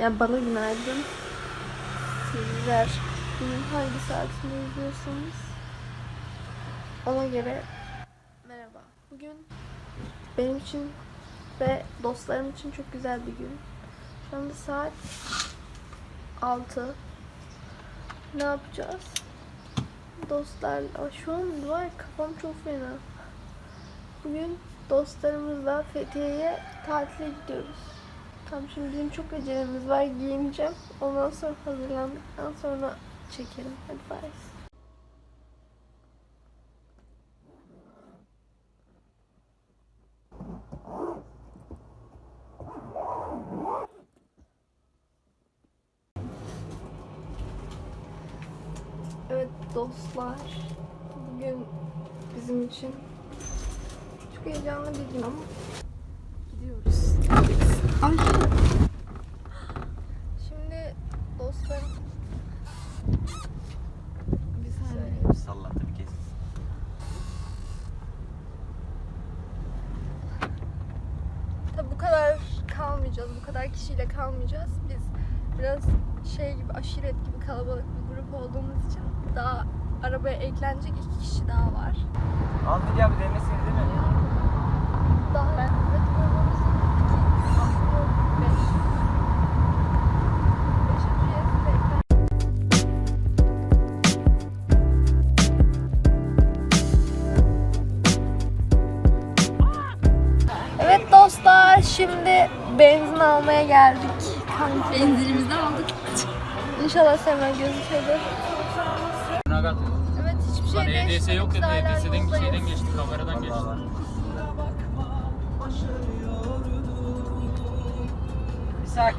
Yani bana günaydın. Sizler günün hangi saatinde izliyorsanız ona göre merhaba. Bugün benim için ve dostlarım için çok güzel bir gün. Şu anda saat 6. Ne yapacağız? Dostlar, şu an var kafam çok fena. Bugün dostlarımızla Fethiye'ye tatile gidiyoruz. Tam şimdi bizim çok acelemiz var. Giyineceğim. Ondan sonra hazırlandıktan sonra çekelim. Hadi bay. Evet dostlar. Bugün bizim için çok heyecanlı bir gün ama. Ay. Şimdi dostlarım bir saniye. Sallattı bir kez. Tabi bu kadar kalmayacağız. Bu kadar kişiyle kalmayacağız. Biz biraz şey gibi aşiret gibi kalabalık bir grup olduğumuz için daha arabaya eklenecek iki kişi daha var. Aldık ya bir denesiniz değil mi? Daha almaya geldik. Benzinimizi aldık. İnşallah Semra gözüküyordur. Evet hiçbir şey Lan EDS değişmedi. yok dedi. EDS'den şeyden geçti. Kameradan geçti.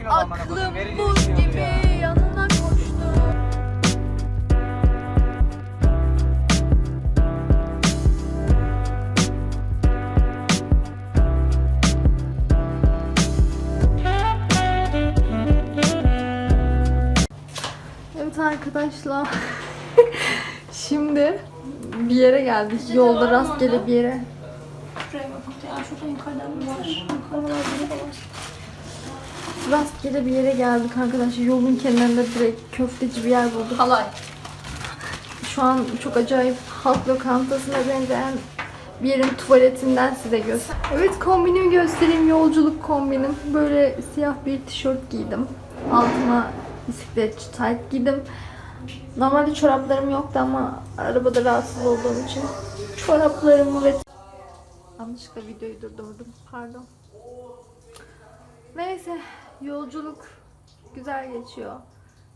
Aklım buz şey gibi ya. Arkadaşlar. Şimdi bir yere geldik. Yolda rastgele bir yere. Şuraya bakın ya şurada yukarıdan var. Rastgele bir yere geldik arkadaşlar. Yolun kenarında direkt köfteci bir yer bulduk. Halay. Şu an çok acayip halk lokantasına benzeyen bir yerin tuvaletinden size göster. Evet kombinimi göstereyim. Yolculuk kombinim. Böyle siyah bir tişört giydim. Altıma bisikletçi tayt giydim. Normalde çoraplarım yoktu ama arabada rahatsız olduğum için çoraplarımı ve yanlışlıkla videoyu durdurdum. Pardon. Neyse yolculuk güzel geçiyor.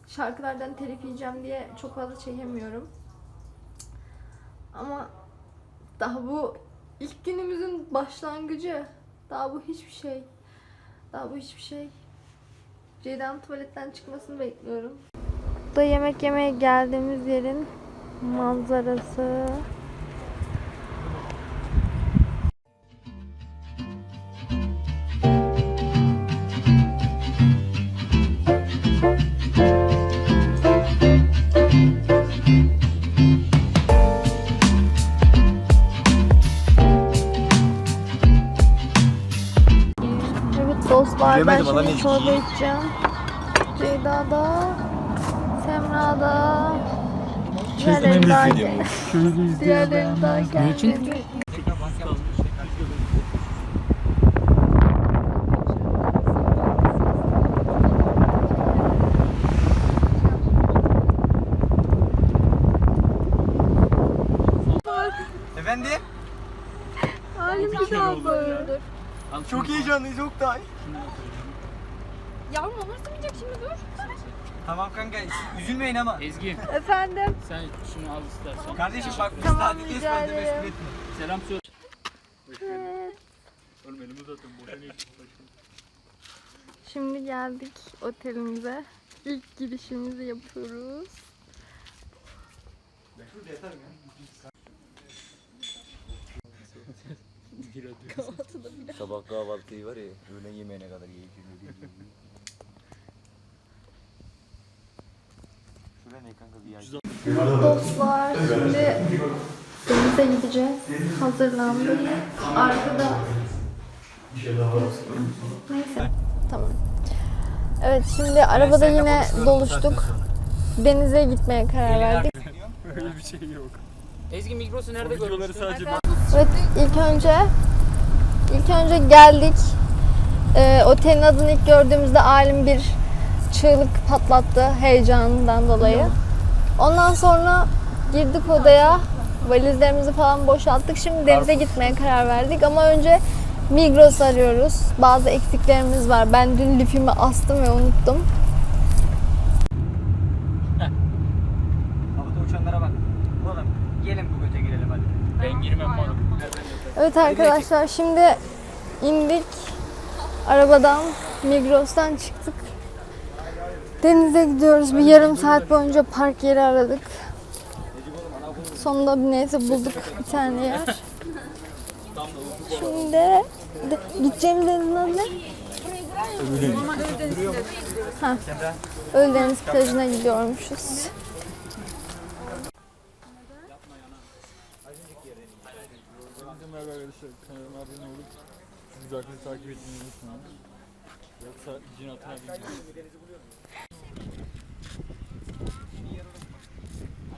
Şarkılardan telif yiyeceğim diye çok fazla çekemiyorum. Ama daha bu ilk günümüzün başlangıcı. Daha bu hiçbir şey. Daha bu hiçbir şey. Ceyda'nın tuvaletten çıkmasını bekliyorum. Bu da yemek yemeye geldiğimiz yerin manzarası. Çorba içeceğim. Ceyda da, Semra da, diğerleri daha gel. Diğerleri daha gelmedi. Efendim? Halim bir daha böyle. Çok heyecanlıyız Oktay. Şimdi dur. Tamam kanka üzülmeyin ama. Ezgi Efendim? sen şunu al istersen. Kardeşim bak biz Tamam, tatildeyiz rica fazla ederim. meşgul etme. Selam söyle. Evet. Oğlum elimi uzatın. Boşa niye Şimdi geldik otelimize. İlk girişimizi yapıyoruz. Sabah kahvaltıyı var ya öğlen yemeğine kadar yiyip kanka bir yer. Dostlar şimdi denize gideceğiz. Hazırlandık. Arkada Neyse. Tamam. Evet şimdi arabada yine doluştuk. Denize gitmeye karar verdik. Öyle bir şey yok. Ezgi Migros'u nerede görmüştün? sadece Evet ilk önce ilk önce geldik. Ee, otelin adını ilk gördüğümüzde alim bir çığlık patlattı heyecanından dolayı. Ondan sonra girdik odaya. Valizlerimizi falan boşalttık. Şimdi denize gitmeye karar verdik ama önce Migros arıyoruz. Bazı eksiklerimiz var. Ben dün lifimi astım ve unuttum. Havada uçanlara bak. Oğlum gelin bu göte girelim hadi. Ben girmem bana. Evet arkadaşlar şimdi indik arabadan Migros'tan çıktık. Denize gidiyoruz. Bir yarım saat boyunca park yeri aradık. Sonunda neyse bulduk bir tane yer. Şimdi de, gideceğimiz denizin adı ne? Ha. Ölüdeniz plajına gidiyormuşuz. Güzellikleri takip etmeyi unutmayın. Yoksa cin atına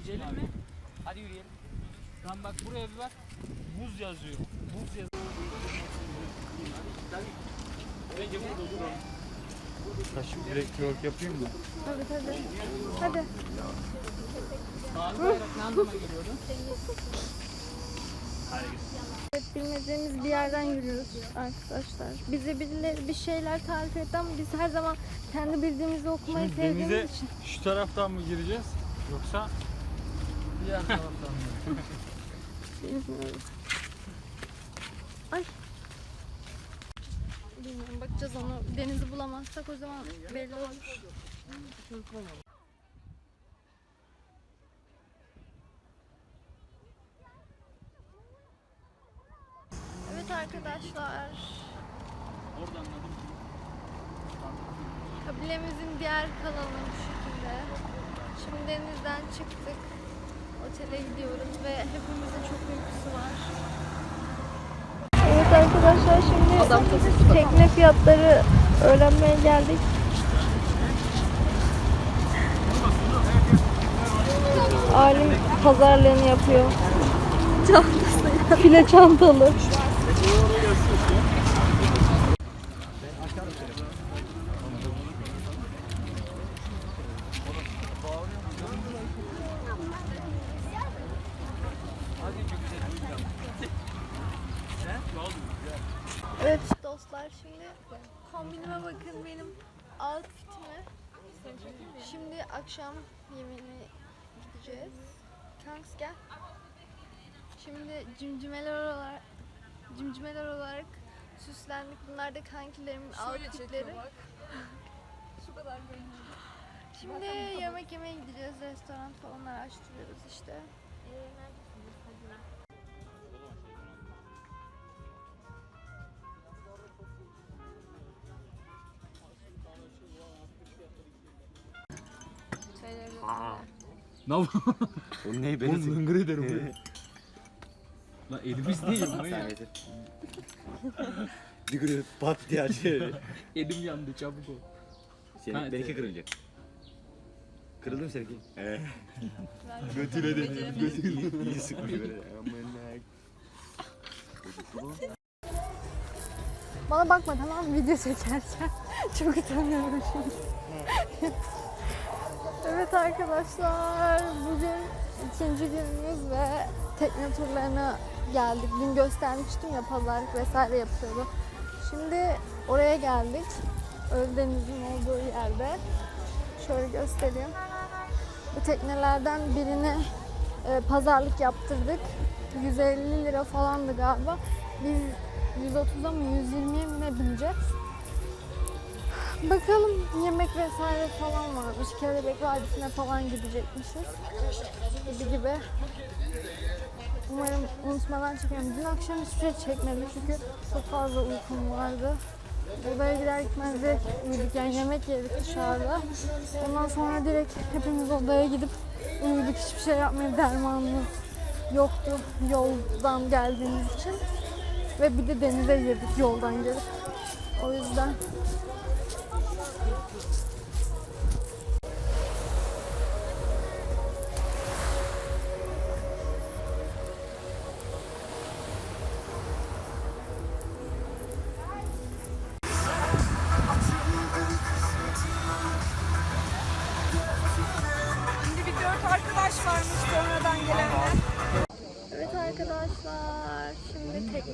Acele mi? Hadi yürüyelim. Lan bak buraya bir bak. Buz yazıyor. Buz yazıyor. Bence burada duralım. Taşı direkt twerk yapayım mı? Tabii tabii. Hadi. Mavi bayrak ne anlama geliyordu? Evet, bilmediğimiz bir yerden yürüyoruz arkadaşlar. Bize birileri bir şeyler tarif etti ama biz her zaman kendi bildiğimizi okumayı Şimdi sevdiğimiz denize için. şu taraftan mı gireceğiz? Yoksa Bilmiyorum. Ay. Bilmiyorum bakacağız onu. Denizi bulamazsak o zaman belli olur. Evet arkadaşlar. Oradan anladım. Kabilemizin diğer kalanı bu şekilde. Şimdi denizden çıktık. Otele gidiyoruz ve hepimizin çok uykusu var. Evet arkadaşlar şimdi tekne fiyatları öğrenmeye geldik. Alim pazarlığını yapıyor. Çantası. File çantalı. Evet dostlar şimdi kombinime bakın benim outfitime. Şimdi akşam yemeğine gideceğiz. Kanks gel. Şimdi cimcimeler olarak cimcimeler olarak süslendik. Bunlar da kankilerimin outfitleri. Şimdi yemek yemeye gideceğiz. Restoran falan araştırıyoruz işte. Ne yapıyorsun? Oğlum neyi Oğlum hıngır ederim böyle. Lan elimiz değil. Sen getir. Digri pat diye açıyor. Elim yandı çabuk ol. Senin, Ha, benimki evet. kırılacak. Kırıldı mı seninki? Evet. Götüne de. iyi, iyi sıkmış böyle. Aman Bana bakma tamam mı video çekerken. Çok utanıyorum şimdi. Evet arkadaşlar bugün ikinci günümüz ve tekne turlarına geldik. Dün göstermiştim ya pazarlık vesaire yapıyordu. Şimdi oraya geldik. Ölüdeniz'in olduğu yerde. Şöyle göstereyim. Bu teknelerden birini e, pazarlık yaptırdık. 150 lira falandı galiba. Biz 130'a mı 120'ye mi ne bineceğiz? Bakalım yemek vesaire falan varmış. Kelebek Vadisi'ne falan gidecekmişiz. Gibi gibi. Umarım unutmadan çekerim. Dün akşam hiçbir şey çekmedim çünkü çok fazla uykum vardı. Odaya gider gitmez direkt uyuduk yani yemek yedik dışarıda. Ondan sonra direkt hepimiz odaya gidip uyuduk. Hiçbir şey yapmaya dermanımız yoktu yoldan geldiğimiz için. Ve bir de denize girdik yoldan gelip. O yüzden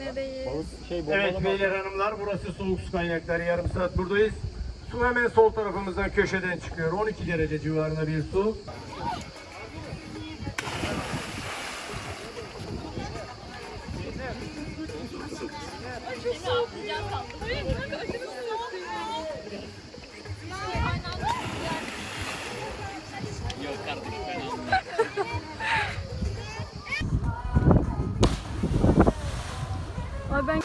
şimdi teknedeyiz. Evet beyler hanımlar burası soğuk su kaynakları yarım saat buradayız. Su hemen sol tarafımızdan köşeden çıkıyor. 12 derece civarında bir su. Ay ben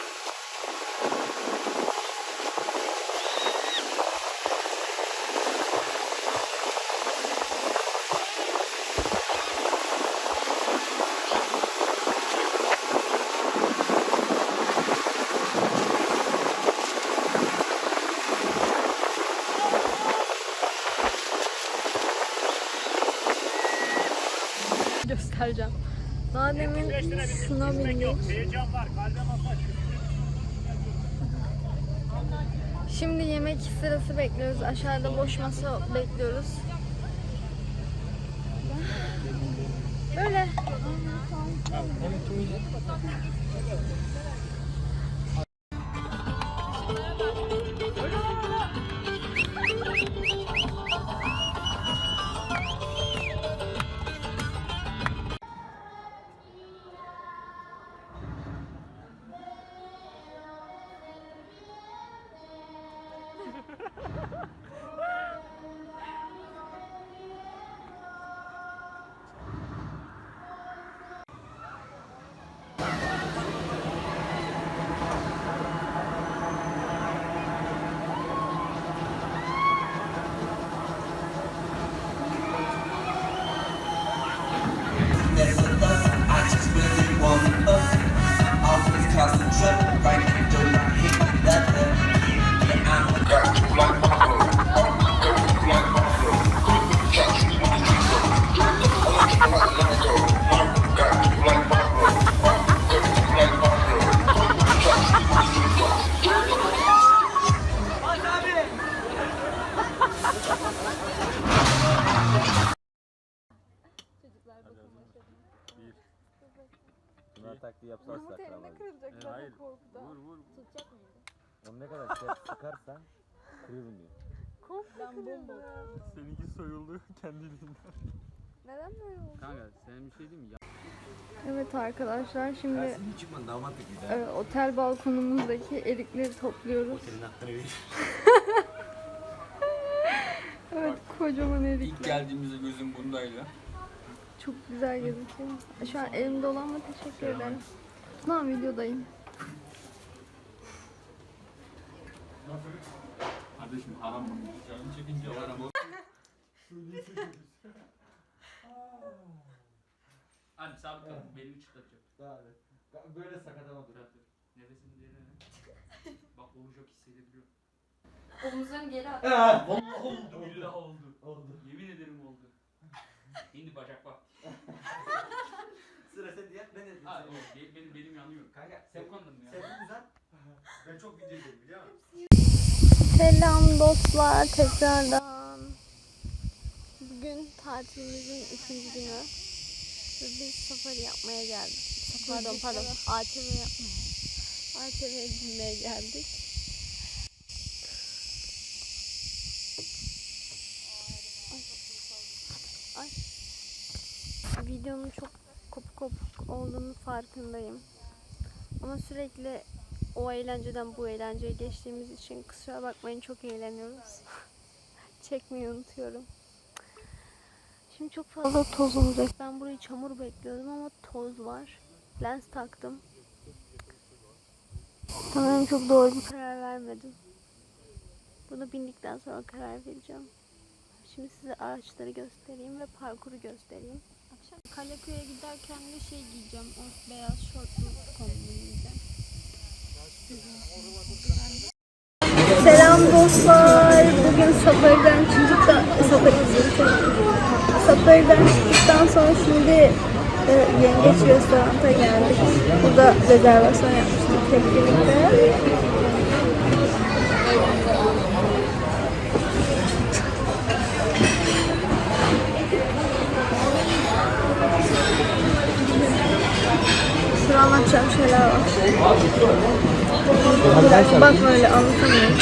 göstereceğim. Daha demin şuna bindik. Şimdi yemek sırası bekliyoruz. Aşağıda boş masa bekliyoruz. Seninki soyuldu kendiliğinden. Neden böyle oldu? Kanka senin bir şey diyeyim mi? Evet arkadaşlar şimdi damatlık bir daha. e, otel balkonumuzdaki erikleri topluyoruz. Senin hakkını verir. Evet kocaman İlk erikler. geldiğimizde gözüm bundaydı. Çok güzel gözüküyor. Şu an elimde olan mı teşekkür ederim. Tamam videodayım. Kardeşim haram mı? Canım çekince haram o. Hadi sabit kal. Belini çıtlatacak. Böyle sakatamadım. Bırak dur. Nefesini derine. Bak olacak hissedebiliyor. Omuzlarını geri at. Vallahi oldu. Billahi oldu. Oldu. Yemin ederim oldu. Şimdi bacak bak. Sıra sen diye ben de. Ha, o, be- benim belim yanıyor. Kanka Dokandım ya. sen uzat. Ben çok video izledim biliyor musun? Selam dostlar tekrardan. Bugün tatilimizin üçüncü günü. Ve biz safari yapmaya geldik. Pardon pardon ATV yapmaya. ATV'ye binmeye geldik. Ay. Ay. Videonun çok kopuk kopuk olduğunu farkındayım. Ama sürekli o eğlenceden bu eğlenceye geçtiğimiz için kusura bakmayın çok eğleniyoruz. Çekmeyi unutuyorum. Şimdi çok fazla tozumuz yok. Ben burayı çamur bekliyordum ama toz var. Lens taktım. Sanırım çok doğru bir karar vermedim. Bunu bindikten sonra karar vereceğim. Şimdi size araçları göstereyim ve parkuru göstereyim. Akşam Kaleköy'e giderken de şey giyeceğim. O beyaz şortlu kombinleyeceğim. Selam dostlar. Bugün Safari'den çıktık da Safari izledik. Safari'den çıktıktan sonra şimdi e, Yengeç restoranta geldik. Burada rezervasyon yapmıştık hep birlikte. Sıra anlatacağım şeyler var. Bak böyle anlatamıyorum.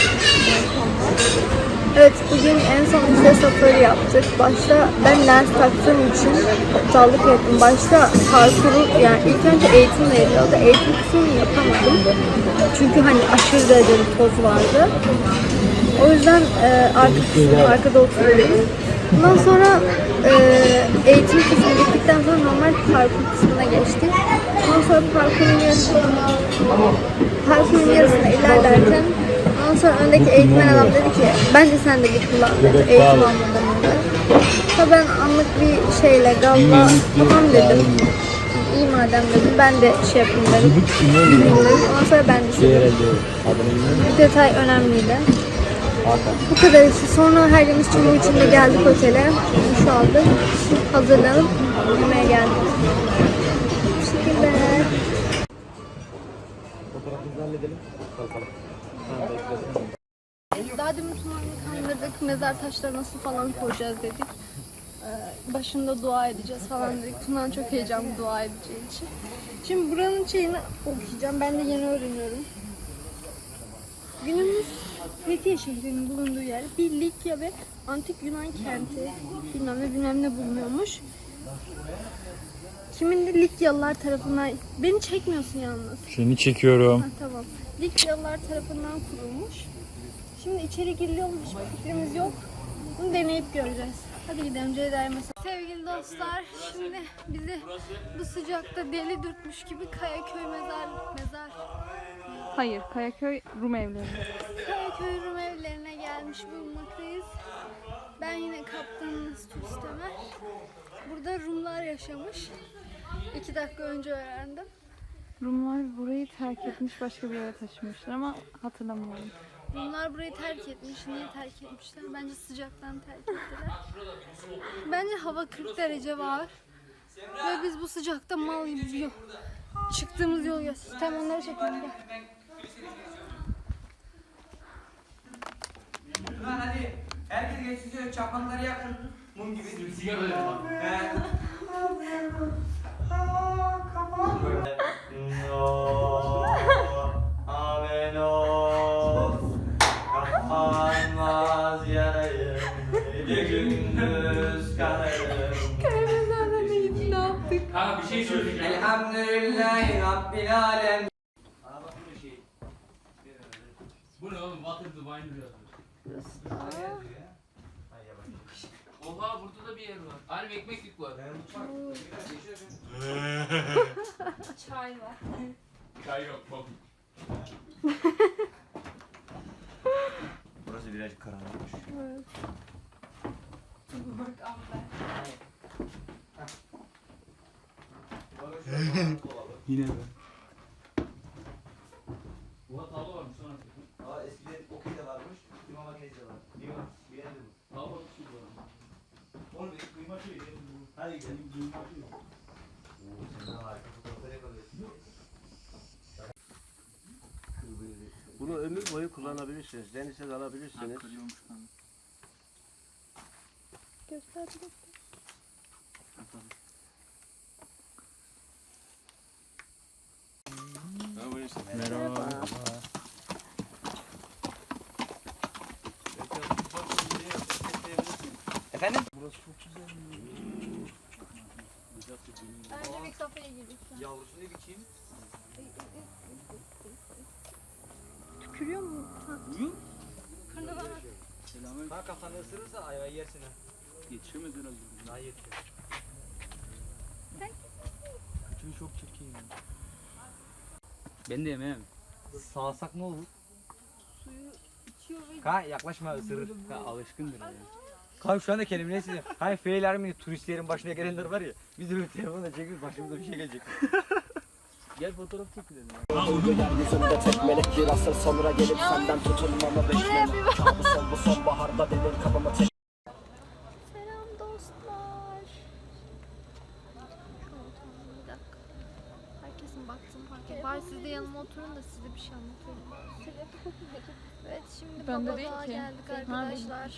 Evet bugün en son işte safari yaptık. Başta ben lens taktığım için aptallık ettim. Başta parkuru yani ilk önce eğitim veriliyordu. Eğitim kısmını yapamadım. Çünkü hani aşırı derecede toz vardı. O yüzden e, arka arkada oturuyorum. Ondan sonra e, eğitim kısmı bittikten sonra normal parkur kısmına geçtik. Ondan sonra parkurun yarısına, parkurun yarısına ilerlerken sonra öndeki eğitmen adam dedi ki bence sen de git kullan dedi. Eğitim almadan önce. Tabii ben anlık bir şeyle galla tamam dedim. İyi madem dedim ben de şey yapayım dedim. Ondan sonra ben de şey. Bu detay önemliydi. Bu kadar işte. Sonra her yerimiz çamur içinde geldik otele. Duş aldık. Hazırlanıp yemeğe geldik. Bu şekilde. Fotoğrafımızı halledelim. Kalkalım. Daha demin Tuna'yı kandırdık. Mezar taşları nasıl falan koyacağız dedik. Ee, başında dua edeceğiz falan dedik. Tunan çok heyecanlı dua edeceği için. Şimdi buranın şeyini okuyacağım. Ben de yeni öğreniyorum. Günümüz Fethiye şehrinin bulunduğu yer bir Likya ve antik Yunan kenti bilmem ne bilmem ne bulunuyormuş. Kimin de Likyalılar tarafından... Beni çekmiyorsun yalnız. Seni çekiyorum. Ha, tamam. Likyalılar tarafından kurulmuş. Şimdi içeri giriliyor mu hiçbir fikrimiz yok. Bunu deneyip göreceğiz. Hadi gidelim Ceyda'ya mesela. Sevgili dostlar, şimdi bizi bu sıcakta deli dürtmüş gibi Kayaköy mezar mezar Hayır, Kayaköy Rum evleri. Kayaköy Rum evlerine gelmiş bulunmaktayız. Ben yine kaptanınız Ömer. Burada Rumlar yaşamış. İki dakika önce öğrendim. Rumlar burayı terk etmiş, başka bir yere taşımışlar ama hatırlamıyorum. Bunlar burayı terk etmiş. Niye terk etmişler? Bence sıcaktan terk ettiler. Bence hava 40 derece var. Ve biz bu sıcakta mal gibi yol. Çıktığımız yol ya. Sistem onları çekelim gel. Lan hadi. Herkes geçsin çakmakları yakın. Mum gibi. Sigara verin bak. Elhamdülillahi Rabbil alem Bu ne oğlum? Water Divine yazıyor. Oha burada da bir yer var. Harbi ekmeklik var. Çay var. Çay yok bak. Burası birazcık karanlıkmış. Yine mi? Burada tavla varmış sonra. Aa eskiden okey de varmış. Lima makinesi de var. Lima. Beğendim. Tavla bir şey var. Oğlum bir kıyma şey. Hadi gidelim. Oo sen de harika fotoğraflar yakalıyorsun. Bunu ömür boyu kullanabilirsiniz. Denize dalabilirsiniz. Kırıyormuş kanka. Göster bir de. Merhaba. Efendim? Bence bir kafeye girdik. Yavrusunu biçeyim. Tükürüyor mu? Ha. Karnına bak. Ha kafanı ısırırsa ayvayı yersin ha. Yetişemez herhalde. Daha yetiyor. Çünkü çok çirkin. Ben de yemem. Sağsak ne olur? Suyu içiyor ve Ka yaklaşma ısırır. Ka alışkındır ya. Kanka şu anda kendimi ne hissediyorum? Hani feyler mi turistlerin başına gelenler var ya. Biz de böyle telefonla çekiyoruz başımıza bir şey gelecek. Gel fotoğraf çekilelim. Yüzümde tekmelik bir asır sonra gelip senden tutulmamı bekleme. Kabus ol bu sonbaharda delir kabıma tek Selam dostlar. Bir dakika. Herkesin baktığını fark et. Bari siz de yanıma oturun da size bir şey anlatıyorum. evet şimdi Ben ki. geldik Ha, arkadaşlar.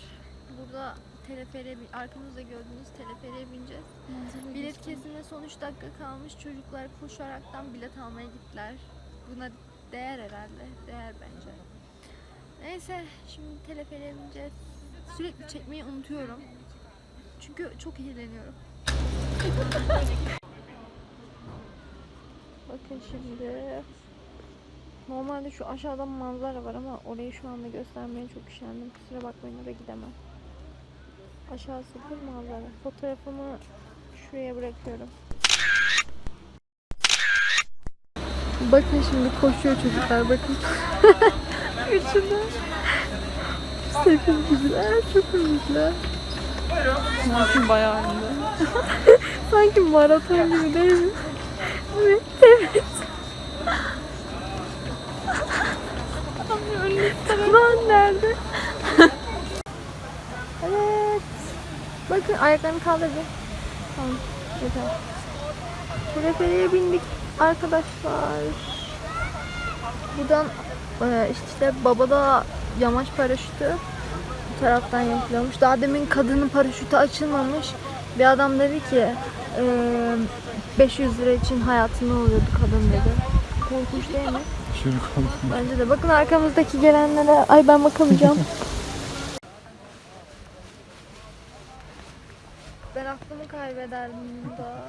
Burada teleferiğe, bin- arkamızda gördüğünüz teleferiğe bineceğiz. Bilet kesimine son 3 dakika kalmış. Çocuklar koşaraktan bilet almaya gittiler. Buna değer herhalde. Değer bence. Neyse şimdi teleferiğe bineceğiz. Sürekli çekmeyi unutuyorum. Çünkü çok eğleniyorum. Bakın şimdi. Normalde şu aşağıdan manzara var ama orayı şu anda göstermeye çok üşendim. Kusura bakmayın oraya gidemem. Aşağısı full manzara. Fotoğrafımı şuraya bırakıyorum. Bakın şimdi koşuyor çocuklar bakın. Üçü de. Çok güzel, çok güzel. Nasıl bayağı ünlü. Sanki maraton gibi değil mi? Evet, evet. Lan nerede? evet. Bakın ayaklarını kaldırdı. Tamam, yeter. Teleferiğe bindik arkadaşlar. Buradan e, işte babada yamaç paraşütü bu taraftan yapılıyormuş. Daha demin kadının paraşütü açılmamış. Bir adam dedi ki e, 500 lira için hayatını oluyordu kadın dedi. Korkunç değil mi? Bence de. Bakın arkamızdaki gelenlere. Ay ben bakamayacağım. ben aklımı kaybederdim burada.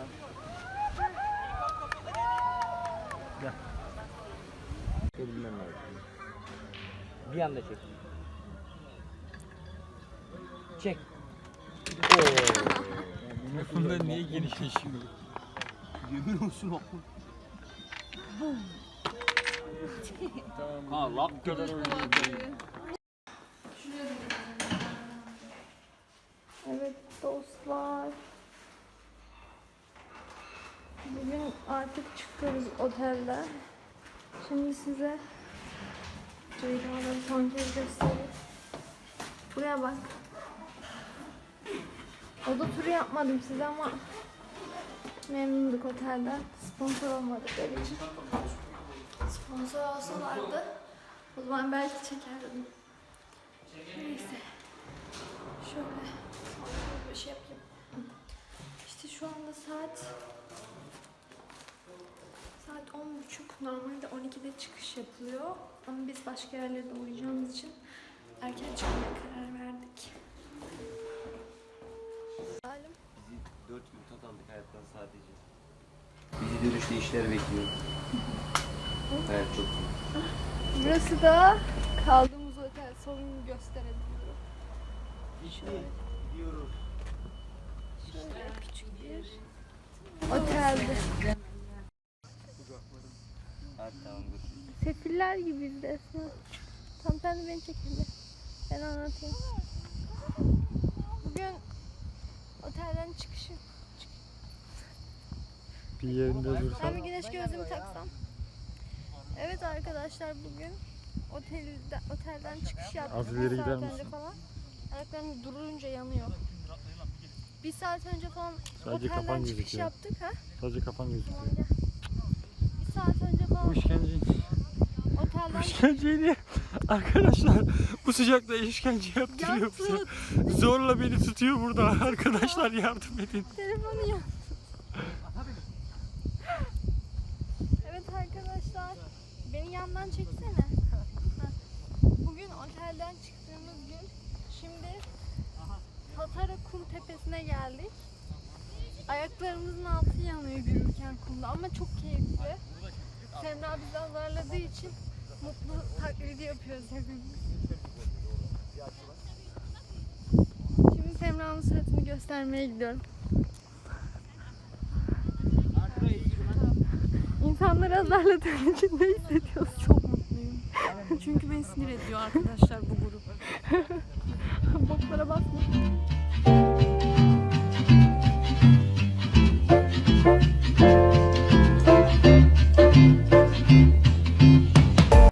Bir anda çek. Çek. Bunda niye genişleşiyor? Yemin olsun o. Tamam. Ha lap kadar oynuyor. Evet dostlar. Bugün artık otelden. Şimdi size Ceyda'da son kez göstereyim. Buraya bak. Oda turu yapmadım size ama memnunduk otelden. Sponsor olmadıkları için. Sponsor olsalardı o zaman belki çekerdim. Neyse. Şöyle bir şey yapayım. İşte şu anda saat saat on buçuk. Normalde 12'de çıkış yapılıyor. Ama biz başka yerlerde uğrayacağımız için erken çıkmaya karar verdik. Halim. Bizi 4 gün tat aldık hayattan sadece. Bizi dönüşte işler bekliyor. Hayat çok iyi. Burası da kaldığımız otel. Sonunu gösterebiliyorum. İşte gidiyoruz. Şöyle küçük bir oteldi. Hadi tamam dur. Sefiller gibiyiz resmen. Tam sen de beni çek hadi. Ben anlatayım. Bugün otelden çıkışım. Bir yerinde dursan. Ben bir güneş gözlüğümü taksam. Evet arkadaşlar bugün otelde, otelden çıkış yaptık. Az Bir ileri gider misin? falan. Ayaklarım durunca yanıyor. Bir saat önce falan Sadece kafan otelden çıkış gözüküyor. yaptık ha. Sadece kafan gözüküyor. Tamam gel. Saat önce Bu işkence. otelden İşkenceyi Arkadaşlar bu sıcakta işkence yaptırıyor bize. Zorla beni tutuyor burada. Arkadaşlar yardım edin. Telefonu ya. evet arkadaşlar. Beni yandan çeksene. Bugün otelden çıktığımız gün. Şimdi Tatara kum tepesine geldik. Ayaklarımızın altı yanıyor yürürken kumda ama çok keyifli. Semra bizi azarladığı için mutlu taklidi yapıyoruz hepimiz. Şimdi Semra'nın suratını göstermeye gidiyorum. İnsanları azarladığın için ne hissediyorsun? Çok mutluyum. Çünkü beni sinir ediyor arkadaşlar bu grup. Boklara basma.